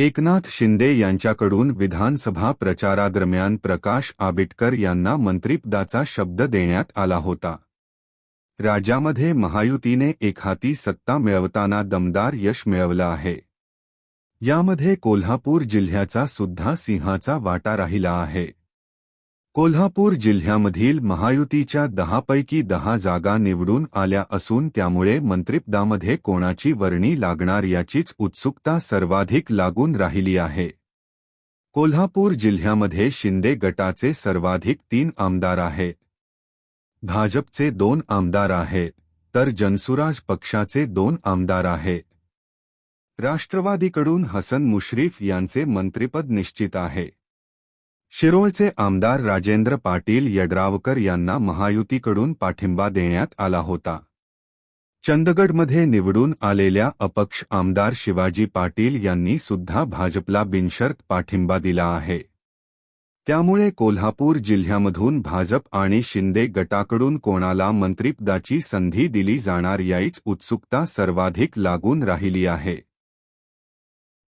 एकनाथ शिंदे यांच्याकडून विधानसभा प्रचारादरम्यान प्रकाश आबिटकर यांना मंत्रिपदाचा शब्द देण्यात आला होता. राज्यामध्ये महायुतीने एकहाती सत्ता मिळवताना दमदार यश मिळवलं आहे. यामध्ये कोल्हापूर जिल्ह्याचा सुद्धा सिंहाचा वाटा राहिला आहे. कोल्हापूर जिल्ह्यामधील महायुतीच्या दहापैकी दहा जागा निवडून आल्या असून त्यामुळे मंत्रिपदामध्ये कोणाची वर्णी लागणार याचीच उत्सुकता सर्वाधिक लागून राहिली आहे. कोल्हापूर जिल्ह्यामध्ये शिंदे गटाचे सर्वाधिक तीन आमदार आहेत भाजपचे दोन आमदार आहेत तर जनसुराज पक्षाचे दोन आमदार आहेत राष्ट्रवादीकडून हसन मुश्रीफ यांचे मंत्रिपद निश्चित आहे. शिरोळचे आमदार राजेंद्र पाटील यड्रावकर यांना महायुतीकडून पाठिंबा देण्यात आला होता. चंदगडमध्ये निवडून आलेल्या अपक्ष आमदार शिवाजी पाटील यांनी सुद्धा भाजपला बिनशर्त पाठिंबा दिला आहे. त्यामुळे कोल्हापूर जिल्ह्यामधून भाजप आणि शिंदे गटाकडून कोणाला मंत्रिपदाची संधी दिली जाणार याईच उत्सुकता सर्वाधिक लागून राहिली आहे.